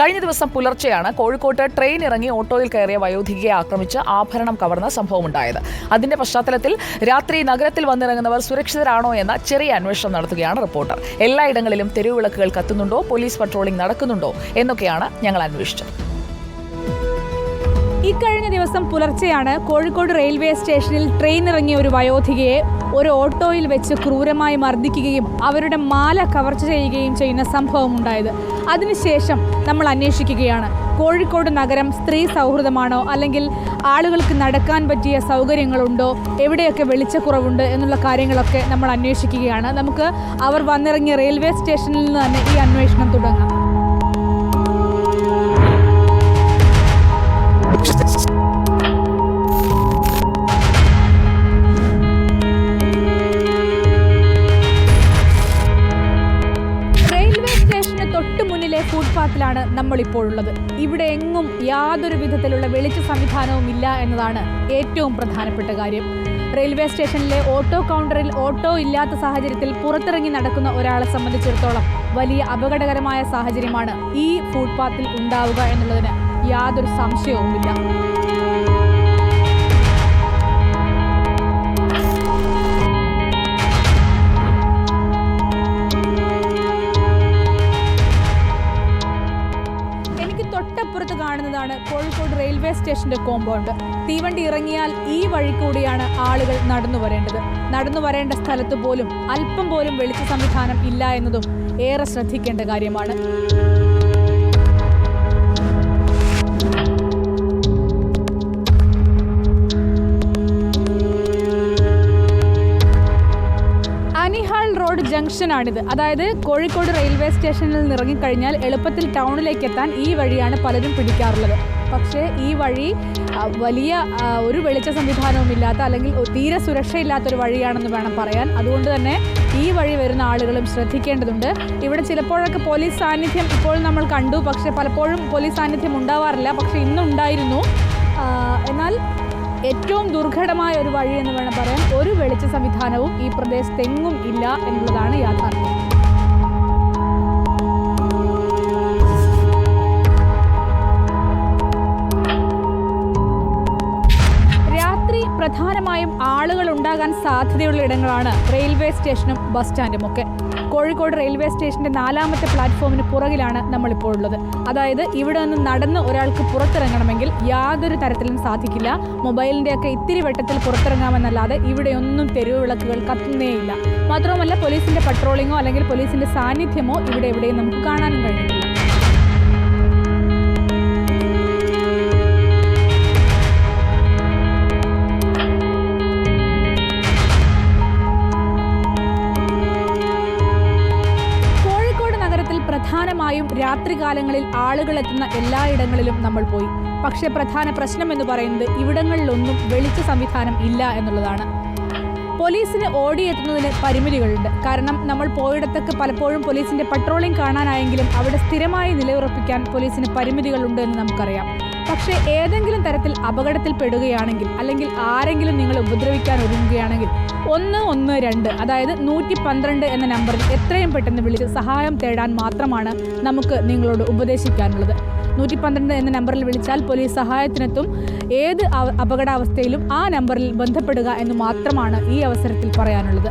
കഴിഞ്ഞ ദിവസം പുലർച്ചെയാണ് കോഴിക്കോട്ട് ട്രെയിൻ ഇറങ്ങി ഓട്ടോയിൽ കയറിയ വയോധികയെ ആക്രമിച്ച് ആഭരണം കവർന്ന സംഭവമുണ്ടായത്. അതിന്റെ പശ്ചാത്തലത്തിൽ രാത്രി നഗരത്തിൽ വന്നിറങ്ങുന്നവർ സുരക്ഷിതരാണോ എന്ന ചെറിയ അന്വേഷണം നടത്തുകയാണ് റിപ്പോർട്ടർ. എല്ലായിടങ്ങളിലും തെരുവിളക്കുകൾ കത്തുന്നുണ്ടോ? പോലീസ് പട്രോളിംഗ് നടക്കുന്നുണ്ടോ? എന്നൊക്കെയാണ് ഞങ്ങൾ അന്വേഷിച്ചത്. ഇക്കഴിഞ്ഞ ദിവസം പുലർച്ചെയാണ് കോഴിക്കോട് റെയിൽവേ സ്റ്റേഷനിൽ ട്രെയിൻ ഇറങ്ങിയ ഒരു വയോധികയെ ഒരു ഓട്ടോയിൽ വെച്ച് ക്രൂരമായി മർദ്ദിക്കുകയും അവരുടെ മാല കവർച്ച ചെയ്യുകയും ചെയ്യുന്ന സംഭവം ഉണ്ടായത്. അതിനുശേഷം നമ്മൾ അന്വേഷിക്കുകയാണ്. കോഴിക്കോട് നഗരം സ്ത്രീ സൗഹൃദമാണോ? അല്ലെങ്കിൽ ആളുകൾക്ക് നടക്കാൻ പറ്റിയ സൗകര്യങ്ങളുണ്ടോ? എവിടെയൊക്കെ വെളിച്ചക്കുറവുണ്ട്? എന്നുള്ള കാര്യങ്ങളൊക്കെ നമ്മൾ അന്വേഷിക്കുകയാണ്. നമുക്ക് അവർ വന്നിറങ്ങിയ റെയിൽവേ സ്റ്റേഷനിൽ നിന്ന് തന്നെ ഈ അന്വേഷണം തുടങ്ങാം. മുന്നിലെ നമ്മളിപ്പോഴുള്ളത്. ഇവിടെ എങ്ങും യാതൊരു വിധത്തിലുള്ള വെളിച്ച സംവിധാനവും ഇല്ല എന്നതാണ് ഏറ്റവും പ്രധാനപ്പെട്ട കാര്യം. റെയിൽവേ സ്റ്റേഷനിലെ ഓട്ടോ കൗണ്ടറിൽ ഓട്ടോ ഇല്ലാത്ത സാഹചര്യത്തിൽ പുറത്തിറങ്ങി നടക്കുന്ന ഒരാളെ സംബന്ധിച്ചിടത്തോളം വലിയ അപകടകരമായ സാഹചര്യമാണ് ഈ ഫുട്പാത്തിൽ ഉണ്ടാവുക എന്നുള്ളതിന് യാതൊരു സംശയവുമില്ല. Railway compound. തീവണ്ടി ഇറങ്ങിയാൽ ഈ വഴി കൂടിയാണ് ആളുകൾ നടന്നു വരേണ്ടത്. നടന്നു വരേണ്ട സ്ഥലത്ത് പോലും അല്പം പോലും വെളിച്ച സംവിധാനം ഇല്ല എന്നതും ഏറെ ശ്രദ്ധിക്കേണ്ട കാര്യമാണ്. റോഡ് ജംഗ്ഷനാണിത്. അതായത് കോഴിക്കോട് റെയിൽവേ സ്റ്റേഷനിൽ നിന്ന് ഇറങ്ങിക്കഴിഞ്ഞാൽ എളുപ്പത്തിൽ ടൗണിലേക്ക് എത്താൻ ഈ വഴിയാണ് പലരും പിടിക്കാറുള്ളത്. പക്ഷേ ഈ വഴി വലിയ ഒരു വെളിച്ച സംവിധാനവും ഇല്ലാത്ത അല്ലെങ്കിൽ തീരെ സുരക്ഷയില്ലാത്തൊരു വഴിയാണെന്ന് വേണം പറയാൻ. അതുകൊണ്ട് തന്നെ ഈ വഴി വരുന്ന ആളുകളും ശ്രദ്ധിക്കേണ്ടതുണ്ട്. ഇവിടെ ചിലപ്പോഴൊക്കെ പോലീസ് സാന്നിധ്യം ഇപ്പോൾ നമ്മൾ കണ്ടു. പക്ഷേ പലപ്പോഴും പോലീസ് സാന്നിധ്യം ഉണ്ടാവാറില്ല. പക്ഷേ ഇന്നുണ്ടായിരുന്നു. എന്നാൽ ഏറ്റവും ദുർഘടമായ ഒരു വഴി എന്ന് വേണം പറയാൻ ഒരു വെളിച്ച സംവിധാനവും ഈ പ്രദേശത്തെങ്ങും ഇല്ല എന്നുള്ളതാണ് യാഥാർത്ഥ്യം. ഉണ്ടാകാൻ സാധ്യതയുള്ള ഇടങ്ങളാണ് റെയിൽവേ സ്റ്റേഷനും ബസ് സ്റ്റാൻഡും ഒക്കെ. കോഴിക്കോട് റെയിൽവേ സ്റ്റേഷന്റെ നാലാമത്തെ പ്ലാറ്റ്ഫോമിന് പുറകിലാണ് നമ്മളിപ്പോൾ ഉള്ളത്. അതായത് ഇവിടെ നിന്ന് നടന്ന് ഒരാൾക്ക് പുറത്തിറങ്ങണമെങ്കിൽ യാതൊരു തരത്തിലും സാധിക്കില്ല. മൊബൈലിന്റെ ഒക്കെ ഇത്തിരി വെട്ടത്തിൽ പുറത്തിറങ്ങാമെന്നല്ലാതെ ഇവിടെയൊന്നും തെരുവ് വിളക്കുകൾ കത്തുന്നേയില്ല. മാത്രവുമല്ല പോലീസിന്റെ പട്രോളിങ്ങോ അല്ലെങ്കിൽ പോലീസിന്റെ സാന്നിധ്യമോ ഇവിടെ എവിടെയും നമുക്ക് കാണാനും കഴിയില്ല രാത്രികാലങ്ങളിൽ ആളുകൾ എത്തുന്ന എല്ലായിടങ്ങളിലും നമ്മൾ പോയി. പക്ഷെ പ്രധാന പ്രശ്നം എന്ന് പറയുന്നത് ഇവിടങ്ങളിലൊന്നും വെളിച്ച സംവിധാനം ഇല്ല എന്നുള്ളതാണ്. പോലീസിന് ഓടിയെത്തുന്നതിന് പരിമിതികളുണ്ട്. കാരണം നമ്മൾ പോയിടത്തൊക്കെ പലപ്പോഴും പോലീസിന്റെ പട്രോളിംഗ് കാണാനായെങ്കിലും അവിടെ സ്ഥിരമായി നിലയുറപ്പിക്കാൻ പോലീസിന് പരിമിതികളുണ്ട് എന്ന് നമുക്കറിയാം. പക്ഷേ ഏതെങ്കിലും തരത്തിൽ അപകടത്തിൽ പെടുകയാണെങ്കിൽ അല്ലെങ്കിൽ ആരെങ്കിലും നിങ്ങൾ ഉപദ്രവിക്കാൻ ഒരുങ്ങുകയാണെങ്കിൽ ഒന്ന് ഒന്ന് രണ്ട് അതായത് നൂറ്റി പന്ത്രണ്ട് എന്ന നമ്പറിൽ എത്രയും പെട്ടെന്ന് വിളിച്ച് സഹായം തേടാൻ മാത്രമാണ് നമുക്ക് നിങ്ങളോട് ഉപദേശിക്കാനുള്ളത്. നൂറ്റി പന്ത്രണ്ട് എന്ന നമ്പറിൽ വിളിച്ചാൽ പോലീസ് സഹായത്തിനെത്തും. ഏത് അപകടാവസ്ഥയിലും ആ നമ്പറിൽ ബന്ധപ്പെടുക എന്ന് മാത്രമാണ് ഈ അവസരത്തിൽ പറയാനുള്ളത്.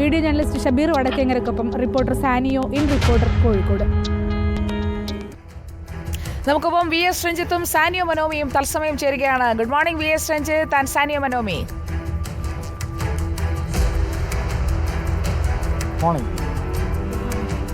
Video journalist Shabeer വടക്കേങ്ങരക്കൊപ്പം reporter Saniyo in reporter Kozhikode. നമുക്കിപ്പം വി എസ് രഞ്ജിത്തും സാനിയ മനോമിയും തത്സമയം ചേരുകയാണ്. Good morning V S Ranjith and Saniyo Manomi. Morning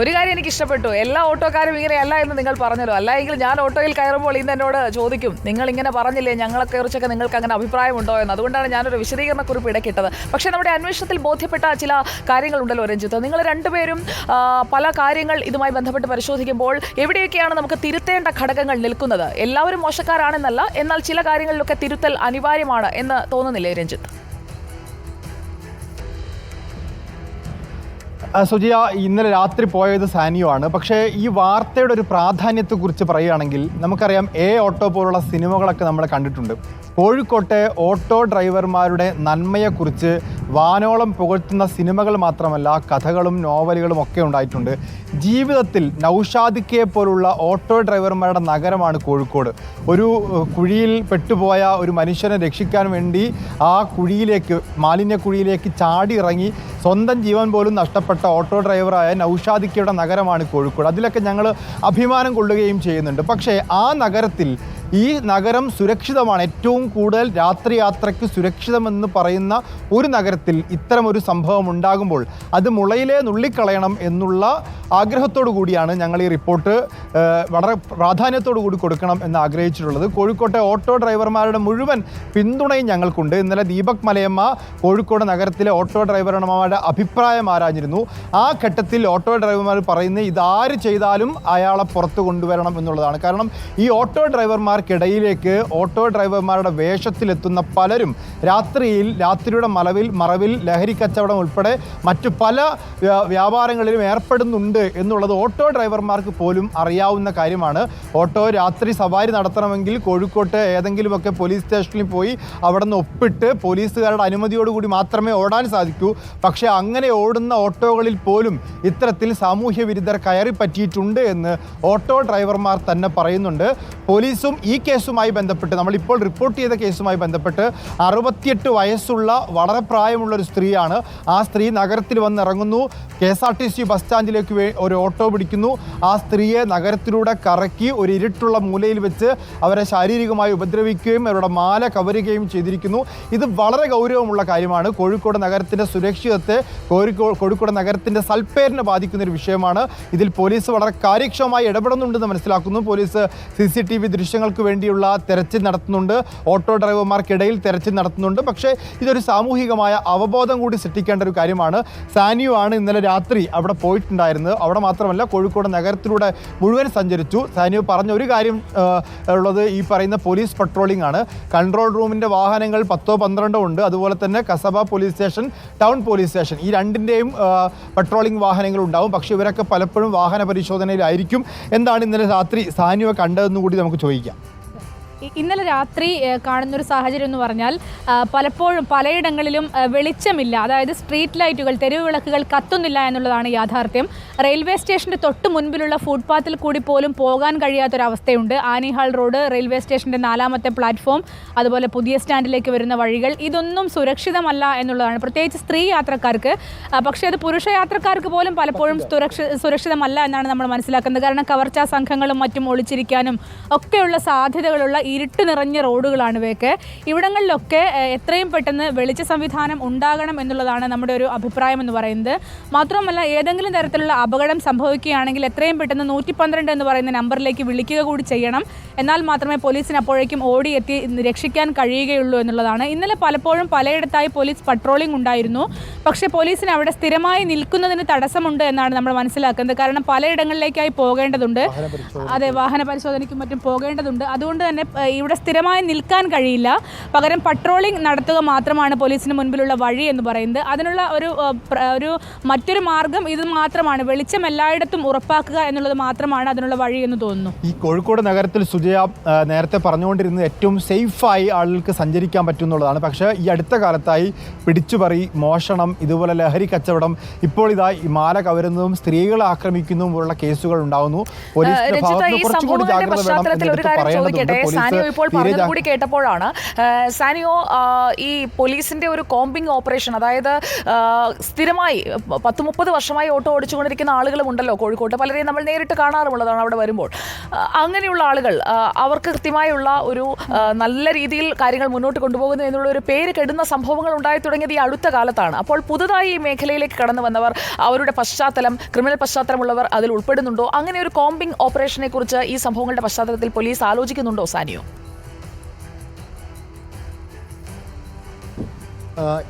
ഒരു കാര്യം എനിക്ക് ഇഷ്ടപ്പെട്ടു. എല്ലാ ഓട്ടോക്കാരും ഇങ്ങനെയല്ല എന്ന് നിങ്ങൾ പറഞ്ഞല്ലോ. അല്ലെങ്കിൽ ഞാൻ ഓട്ടോയിൽ കയറുമ്പോൾ ഇന്ന് എന്നോട് ചോദിക്കും നിങ്ങൾ ഇങ്ങനെ പറഞ്ഞില്ലേ ഞങ്ങളെ കുറിച്ചൊക്കെ നിങ്ങൾക്ക് അങ്ങനെ അഭിപ്രായമുണ്ടോ എന്ന്? അതുകൊണ്ടാണ് ഞാനൊരു വിശദീകരണ കുറിപ്പ് ഇടയ്ക്കിട്ടത്. പക്ഷേ നമ്മുടെ അന്വേഷണത്തിൽ ബോധ്യപ്പെട്ട ചില കാര്യങ്ങളുണ്ടല്ലോ രഞ്ജിത്ത്. നിങ്ങൾ രണ്ടുപേരും പല കാര്യങ്ങൾ ഇതുമായി ബന്ധപ്പെട്ട് പരിശോധിക്കുമ്പോൾ എവിടെയൊക്കെയാണ് നമുക്ക് തിരുത്തേണ്ട ഘടകങ്ങൾ നിൽക്കുന്നത്? എല്ലാവരും മോശക്കാരാണെന്നല്ല എന്നാൽ ചില കാര്യങ്ങളിലൊക്കെ തിരുത്തൽ അനിവാര്യമാണ് എന്ന് തോന്നുന്നില്ലേ രഞ്ജിത്ത്? സുജിയ ഇന്നലെ രാത്രി പോയത് സാനിയോ ആണ്. പക്ഷേ ഈ വാർത്തയുടെ ഒരു പ്രാധാന്യത്തെക്കുറിച്ച് പറയുകയാണെങ്കിൽ നമുക്കറിയാം എ ഓട്ടോ പോലുള്ള സിനിമകളൊക്കെ നമ്മൾ കണ്ടിട്ടുണ്ട്. കോഴിക്കോട്ടെ ഓട്ടോ ഡ്രൈവർമാരുടെ നന്മയെക്കുറിച്ച് വാനോളം പുകഴ്ത്തുന്ന സിനിമകൾ മാത്രമല്ല കഥകളും നോവലുകളും ഒക്കെ ഉണ്ടായിട്ടുണ്ട്. ജീവിതത്തിൽ നൗഷാദിക്കയെ പോലുള്ള ഓട്ടോ ഡ്രൈവർമാരുടെ നഗരമാണ് കോഴിക്കോട്. ഒരു കുഴിയിൽ പെട്ടുപോയ ഒരു മനുഷ്യനെ രക്ഷിക്കാൻ വേണ്ടി ആ കുഴിയിലേക്ക് മാലിന്യ കുഴിയിലേക്ക് ചാടി ഇറങ്ങി സ്വന്തം ജീവൻ പോലും നഷ്ടപ്പെട്ട ഓട്ടോ ഡ്രൈവറായ നൗഷാദിക്കയുടെ നഗരമാണ് കോഴിക്കോട്. അതിലൊക്കെ ഞങ്ങൾ അഭിമാനം കൊള്ളുകയും ചെയ്യുന്നുണ്ട്. പക്ഷേ ആ നഗരത്തിൽ ഈ നഗരം സുരക്ഷിതമാണ്. ഏറ്റവും കൂടുതൽ രാത്രി യാത്രയ്ക്ക് സുരക്ഷിതമെന്ന് പറയുന്ന ഒരു നഗരത്തിൽ ഇത്തരമൊരു സംഭവം ഉണ്ടാകുമ്പോൾ അത് മുളയിലെ നുള്ളിക്കളയണം എന്നുള്ള ആഗ്രഹത്തോടു കൂടിയാണ് ഞങ്ങൾ ഈ റിപ്പോർട്ട് വളരെ പ്രാധാന്യത്തോടു കൂടി കൊടുക്കണം എന്ന് ആഗ്രഹിച്ചിട്ടുള്ളത്. കോഴിക്കോട്ടെ ഓട്ടോ ഡ്രൈവർമാരുടെ മുഴുവൻ പിന്തുണയും ഞങ്ങൾക്കുണ്ട്. ഇന്നലെ ദീപക് മലയമ്മ കോഴിക്കോട് നഗരത്തിലെ ഓട്ടോ ഡ്രൈവർമാരുടെ അഭിപ്രായം ആരാഞ്ഞിരുന്നു. ആ ഘട്ടത്തിൽ ഓട്ടോ ഡ്രൈവർമാർ പറയുന്നത് ഇതാര് ചെയ്താലും അയാളെ പുറത്ത് കൊണ്ടുവരണം എന്നുള്ളതാണ്. കാരണം ഈ ഓട്ടോ ഡ്രൈവർമാർക്കിടയിലേക്ക് ഓട്ടോ ഡ്രൈവർമാരുടെ വേഷത്തിലെത്തുന്ന പലരും രാത്രിയിൽ രാത്രിയുടെ മലവിൽ മറവിൽ ലഹരി കച്ചവടം ഉൾപ്പെടെ മറ്റു പല വ്യാപാരങ്ങളിലും ഏർപ്പെടുന്നുണ്ട് എന്നുള്ളത് ഓട്ടോ ഡ്രൈവർമാർക്ക് പോലും അറിയാവുന്ന കാര്യമാണ്. ഓട്ടോ രാത്രി സവാരി നടത്തണമെങ്കിൽ കോഴിക്കോട്ട് ഏതെങ്കിലുമൊക്കെ പോലീസ് സ്റ്റേഷനിൽ പോയി അവിടെ നിന്ന് ഒപ്പിട്ട് പോലീസുകാരുടെ അനുമതിയോടുകൂടി മാത്രമേ ഓടാൻ സാധിക്കൂ. പക്ഷേ അങ്ങനെ ഓടുന്ന ഓട്ടോകളിൽ പോലും ഇത്തരത്തിൽ സാമൂഹ്യ വിരുദ്ധർ കയറി പറ്റിയിട്ടുണ്ട് എന്ന് ഓട്ടോ ഡ്രൈവർമാർ തന്നെ പറയുന്നുണ്ട്. പോലീസും കേസുമായി ബന്ധപ്പെട്ട് നമ്മളിപ്പോൾ റിപ്പോർട്ട് ചെയ്ത കേസുമായി ബന്ധപ്പെട്ട് അറുപത്തിയെട്ട് വയസ്സുള്ള വളരെ പ്രായമുള്ള ഒരു സ്ത്രീയാണ്. ആ സ്ത്രീ നഗരത്തിൽ വന്നിറങ്ങുന്നു. K S R T C bus സ്റ്റാൻഡിലേക്ക് ഒരു ഓട്ടോ പിടിക്കുന്നു. ആ സ്ത്രീയെ നഗരത്തിലൂടെ കറക്കി ഒരു ഇരുട്ടുള്ള മൂലയിൽ വെച്ച് അവരെ ശാരീരികമായി ഉപദ്രവിക്കുകയും അവരുടെ മാല കവരുകയും ചെയ്തിരിക്കുന്നു. ഇത് വളരെ ഗൗരവമുള്ള കാര്യമാണ്. കോഴിക്കോട് നഗരത്തിന്റെ സുരക്ഷിതത്തെ കോഴിക്കോട് കോഴിക്കോട് നഗരത്തിന്റെ സൽപ്പേരിനെ ബാധിക്കുന്ന ഒരു വിഷയമാണ്. ഇതിൽ പോലീസ് വളരെ കാര്യക്ഷമമായി ഇടപെടുന്നുണ്ടെന്ന് മനസ്സിലാക്കുന്നു. Police C C T V ദൃശ്യങ്ങൾക്ക് വേണ്ടിയുള്ള തെരച്ചിൽ നടത്തുന്നുണ്ട്. ഓട്ടോ ഡ്രൈവർമാർക്കിടയിൽ തെരച്ചിൽ നടത്തുന്നുണ്ട്. പക്ഷേ ഇതൊരു സാമൂഹികമായ അവബോധം കൂടി സൃഷ്ടിക്കേണ്ട ഒരു കാര്യമാണ്. സാനിയു ആണ് ഇന്നലെ രാത്രി അവിടെ പോയിട്ടുണ്ടായിരുന്നത്. അവിടെ മാത്രമല്ല കോഴിക്കോട് നഗരത്തിലൂടെ മുഴുവൻ സഞ്ചരിച്ചു. സാനിയു പറഞ്ഞ ഒരു കാര്യം ഉള്ളത് ഈ പറയുന്ന പോലീസ് പട്രോളിംഗ് ആണ്. കൺട്രോൾ റൂമിന്റെ വാഹനങ്ങൾ പത്തോ പന്ത്രണ്ടോ ഉണ്ട്. അതുപോലെ തന്നെ Kasaba police station town police station ഈ രണ്ടിന്റെയും പട്രോളിംഗ് വാഹനങ്ങൾ ഉണ്ടാവും. പക്ഷേ ഇവരൊക്കെ പലപ്പോഴും വാഹന പരിശോധനയിലായിരിക്കും. എന്താണ് ഇന്നലെ രാത്രി സാനിയ കണ്ടതെന്ന് കൂടി നമുക്ക് ചോദിക്കാം. ഇന്നലെ രാത്രി കാണുന്ന കാണുന്നൊരു സാഹചര്യം എന്ന് പറഞ്ഞാൽ പലപ്പോഴും പലയിടങ്ങളിലും വെളിച്ചമില്ല. അതായത് സ്ട്രീറ്റ് ലൈറ്റുകൾ തെരുവ് വിളക്കുകൾ കത്തുന്നില്ല എന്നുള്ളതാണ് യാഥാർത്ഥ്യം. റെയിൽവേ സ്റ്റേഷന്റെ തൊട്ട് മുൻപിലുള്ള ഫുട്പാത്തിൽ കൂടി പോലും പോകാൻ കഴിയാത്തൊരവസ്ഥയുണ്ട്. ആനിഹാൾ റോഡ് റെയിൽവേ സ്റ്റേഷന്റെ നാലാമത്തെ പ്ലാറ്റ്ഫോം അതുപോലെ പുതിയ സ്റ്റാൻഡിലേക്ക് വരുന്ന വഴികൾ ഇതൊന്നും സുരക്ഷിതമല്ല എന്നുള്ളതാണ്. പ്രത്യേകിച്ച് സ്ത്രീ യാത്രക്കാർക്ക് പക്ഷേ അത് പുരുഷ യാത്രക്കാർക്ക് പോലും പലപ്പോഴും സുരക്ഷ സുരക്ഷിതമല്ല എന്നാണ് നമ്മൾ മനസ്സിലാക്കുന്നത്. കാരണം കവർച്ചാ സംഘങ്ങളും മറ്റും ഒളിച്ചിരിക്കാനും ഒക്കെയുള്ള സാധ്യതകളുള്ള ഇരുട്ട് നിറഞ്ഞ റോഡുകളാണ് ഇവയൊക്കെ. ഇവിടങ്ങളിലൊക്കെ എത്രയും പെട്ടെന്ന് വെളിച്ച സംവിധാനം ഉണ്ടാകണം എന്നുള്ളതാണ് നമ്മുടെ ഒരു അഭിപ്രായം എന്ന് പറയുന്നത്. മാത്രമല്ല ഏതെങ്കിലും തരത്തിലുള്ള അപകടം സംഭവിക്കുകയാണെങ്കിൽ എത്രയും പെട്ടെന്ന് നൂറ്റി പന്ത്രണ്ട് എന്ന് പറയുന്ന നമ്പറിലേക്ക് വിളിക്കുക കൂടി ചെയ്യണം. എന്നാൽ മാത്രമേ പോലീസിന് അപ്പോഴേക്കും ഓടി എത്തി രക്ഷിക്കാൻ കഴിയുകയുള്ളൂ എന്നുള്ളതാണ്. ഇന്നലെ പലപ്പോഴും പലയിടത്തായി പോലീസ് പട്രോളിംഗ് ഉണ്ടായിരുന്നു. പക്ഷേ പോലീസിന് അവിടെ സ്ഥിരമായി നിൽക്കുന്നതിന് തടസ്സമുണ്ട് എന്നാണ് നമ്മൾ മനസ്സിലാക്കുന്നത്. കാരണം പലയിടങ്ങളിലേക്കായി പോകേണ്ടതുണ്ട്. അതെ വാഹന പരിശോധനയ്ക്കും മറ്റും പോകേണ്ടതുണ്ട്. അതുകൊണ്ട് തന്നെ ഇവിടെ സ്ഥിരമായി നിൽക്കാൻ കഴിയില്ല. പകരം പട്രോളിംഗ് നടത്തുക മാത്രമാണ് പോലീസിന് മുൻപിലുള്ള വഴി എന്ന് പറയുന്നത്. അതിനുള്ള ഒരു ഒരു മറ്റൊരു മാർഗം ഇത് മാത്രമാണ്. വെളിച്ചം എല്ലായിടത്തും ഉറപ്പാക്കുക എന്നുള്ളത് മാത്രമാണ് അതിനുള്ള വഴി എന്ന് തോന്നുന്നു. ഈ കോഴിക്കോട് നഗരത്തിൽ സുജയ നേരത്തെ പറഞ്ഞുകൊണ്ടിരുന്നത് ഏറ്റവും സേഫായി ആളുകൾക്ക് സഞ്ചരിക്കാൻ പറ്റും എന്നുള്ളതാണ് പക്ഷേ ഈ അടുത്ത കാലത്തായി പിടിച്ചുപറി മോഷണം ഇതുപോലെ ലഹരി കച്ചവടം ഇപ്പോൾ ഇതാ ഈ മാല കവരുന്നതും സ്ത്രീകളെ ആക്രമിക്കുന്നതും പോലുള്ള കേസുകൾ ഉണ്ടാകുന്നു പോലീസിന്റെ ഭാഗത്ത് കുറച്ചുകൂടി ജാഗ്രത വേണം സാനിയോ ഇപ്പോൾ പറഞ്ഞത് കൂടി കേട്ടപ്പോഴാണ് സാനിയോ ഈ പോലീസിന്റെ ഒരു കോമ്പിംഗ് ഓപ്പറേഷൻ അതായത് സ്ഥിരമായി പത്ത് മുപ്പത് വർഷമായി ഓട്ടോ ഓടിച്ചുകൊണ്ടിരിക്കുന്ന ആളുകളും ഉണ്ടല്ലോ കോഴിക്കോട്ട്. പലരെയും നമ്മൾ നേരിട്ട് കാണാറുമുള്ളതാണ് അവിടെ വരുമ്പോൾ. അങ്ങനെയുള്ള ആളുകൾ അവർക്ക് കൃത്യമായുള്ള ഒരു നല്ല രീതിയിൽ കാര്യങ്ങൾ മുന്നോട്ട് കൊണ്ടുപോകുന്നു എന്നുള്ള ഒരു പേര് കെടുന്ന സംഭവങ്ങൾ ഉണ്ടായി തുടങ്ങിയത് ഈ അടുത്ത കാലത്താണ്. അപ്പോൾ പുതുതായി ഈ മേഖലയിലേക്ക് കടന്നു വന്നവർ അവരുടെ പശ്ചാത്തലം ക്രിമിനൽ പശ്ചാത്തലമുള്ളവർ അതിൽ ഉൾപ്പെടുന്നുണ്ടോ? അങ്ങനെ ഒരു കോമ്പിംഗ് ഓപ്പറേഷനെ കുറിച്ച് ഈ സംഭവങ്ങളുടെ പശ്ചാത്തലത്തിൽ പോലീസ് ആലോചിക്കുന്നുണ്ടോ സാനിയോ? uh,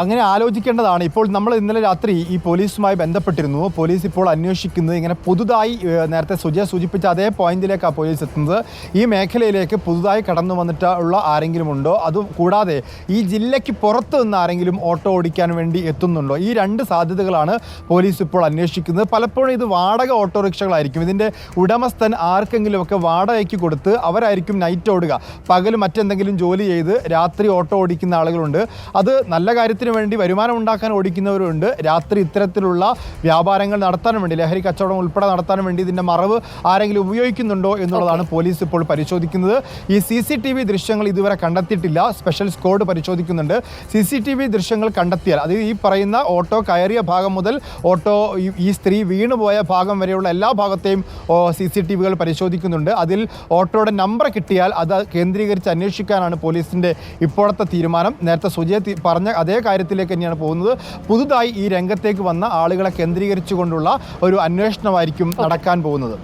അങ്ങനെ ആലോചിക്കേണ്ടതാണ്. ഇപ്പോൾ നമ്മൾ ഇന്നലെ രാത്രി ഈ പോലീസുമായി ബന്ധപ്പെട്ടിരുന്നു. പോലീസ് ഇപ്പോൾ അന്വേഷിക്കുന്നത് ഇങ്ങനെ പുതുതായി നേരത്തെ സുജയ സൂചിപ്പിച്ച അതേ പോയിന്റിലേക്കാണ് പോലീസ് എത്തുന്നത്. ഈ മേഖലയിലേക്ക് പുതുതായി കടന്നു വന്നിട്ടുള്ള ആരെങ്കിലും ഉണ്ടോ? അതും കൂടാതെ ഈ ജില്ലയ്ക്ക് പുറത്ത് നിന്ന് ആരെങ്കിലും ഓട്ടോ ഓടിക്കാൻ വേണ്ടി എത്തുന്നുണ്ടോ? ഈ രണ്ട് സാധ്യതകളാണ് പോലീസ് ഇപ്പോൾ അന്വേഷിക്കുന്നത്. പലപ്പോഴും ഇത് വാടക ഓട്ടോറിക്ഷകളായിരിക്കും. ഇതിന്റെ ഉടമസ്ഥൻ ആർക്കെങ്കിലുമൊക്കെ വാടകയ്ക്ക് കൊടുത്ത് അവരായിരിക്കും നൈറ്റ് ഓടുക. പകൽ മറ്റെന്തെങ്കിലും ജോലി ചെയ്ത് രാത്രി ഓട്ടോ ഓടിക്കുന്ന ആളുകളുണ്ട്. അത് നല്ല കാര്യത്തിന് വേണ്ടി വരുമാനം ഉണ്ടാക്കാൻ ഓടിക്കുന്നവരുണ്ട്. രാത്രി ഇത്തരത്തിലുള്ള വ്യാപാരങ്ങൾ നടത്താൻ വേണ്ടി ലഹരി കച്ചവടം ഉൾപ്പെടെ നടത്താൻ വേണ്ടി ഇതിന്റെ മറവ് ആരെങ്കിലും ഉപയോഗിക്കുന്നുണ്ടോ എന്നുള്ളതാണ് പോലീസ് ഇപ്പോൾ പരിശോധിക്കുന്നത്. ഈ സി സി ടി വി ദൃശ്യങ്ങൾ ഇതുവരെ കണ്ടെത്തിയിട്ടില്ല. സ്പെഷ്യൽ സ്ക്വാഡ് പരിശോധിക്കുന്നുണ്ട്. സി സി ടി വി ദൃശ്യങ്ങൾ കണ്ടെത്തിയാൽ അത് ഈ പറയുന്ന ഓട്ടോ കയറിയ ഭാഗം മുതൽ ഓട്ടോ ഈ- സ്ത്രീ വീണുപോയ ഭാഗം വരെയുള്ള എല്ലാ ഭാഗത്തെയും സി സി ടി വികൾ പരിശോധിക്കുന്നുണ്ട്. അതിൽ ഓട്ടോയുടെ നമ്പർ കിട്ടിയാൽ അത് കേന്ദ്രീകരിച്ച് അന്വേഷിക്കാനാണ് പോലീസിന്റെ ഇപ്പോഴത്തെ തീരുമാനം. നേരത്തെ സുജയ പറഞ്ഞ പറഞ്ഞ അതേ കാര്യത്തിലേക്ക് തന്നെയാണ് പോകുന്നത്. പുതുതായി ഈ രംഗത്തേക്ക് വന്ന ആളുകളെ കേന്ദ്രീകരിച്ചുകൊണ്ടുള്ള ഒരു അന്വേഷണമായിരിക്കും നടക്കാൻ പോകുന്നത്.